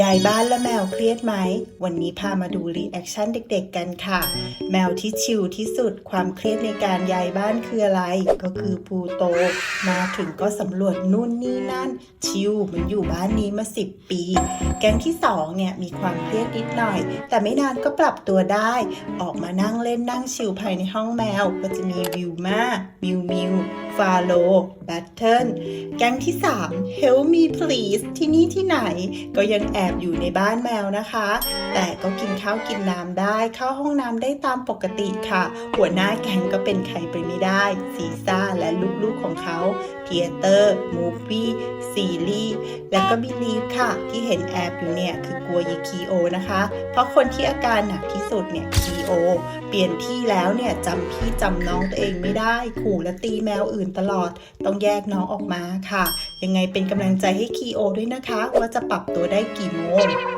ยายบ้านและแมวเครียดไหม วันนี้พามาดูรีแอคชั่นเด็กๆกันค่ะ แมวที่ชิลที่สุดความเครียดในการยายบ้านคืออะไร ก็คือปูโต มาถึงก็สำรวจนู่นนี่นั่น ชิลมันอยู่บ้านนี้มา 10 ปี แก๊งที่2เนี่ยมีความเครียดนิดหน่อย แต่ไม่นานก็ปรับตัวได้ ออกมานั่งเล่นนั่งชิลภายในห้องแมว ก็จะมีวิวมามิวมิว ฟาโลแบทเทิลแก๊งที่ 3 Help me please ที่นี่ที่ไหน ก็ยังแอบอยู่ในบ้านแมวนะคะ แต่ก็กินข้าวกินน้ำได้ เข้าห้องน้ำได้ตามปกติค่ะ หัวหน้าแก๊งก็เป็นใครไปไม่ได้ ซีซ่าและลูกๆของเขาเทียเตอร์มูฟี่ซีรีส์และก็บิลีฟค่ะ ที่เห็นแอบอยู่เนี่ย คือกลัวยายคีโอนะคะ เพราะคนที่อาการหนักที่สุดเนี่ยคีโอเปลี่ยนที่แล้วเนี่ยจำพี่จำน้องตัวเองไม่ได้ขู่และตีแมวอื่นตลอด ต้องแยกน้องออกมาค่ะ ยังไงเป็นกำลังใจให้คีโอด้วยนะคะ ว่าจะปรับตัวได้กี่โมง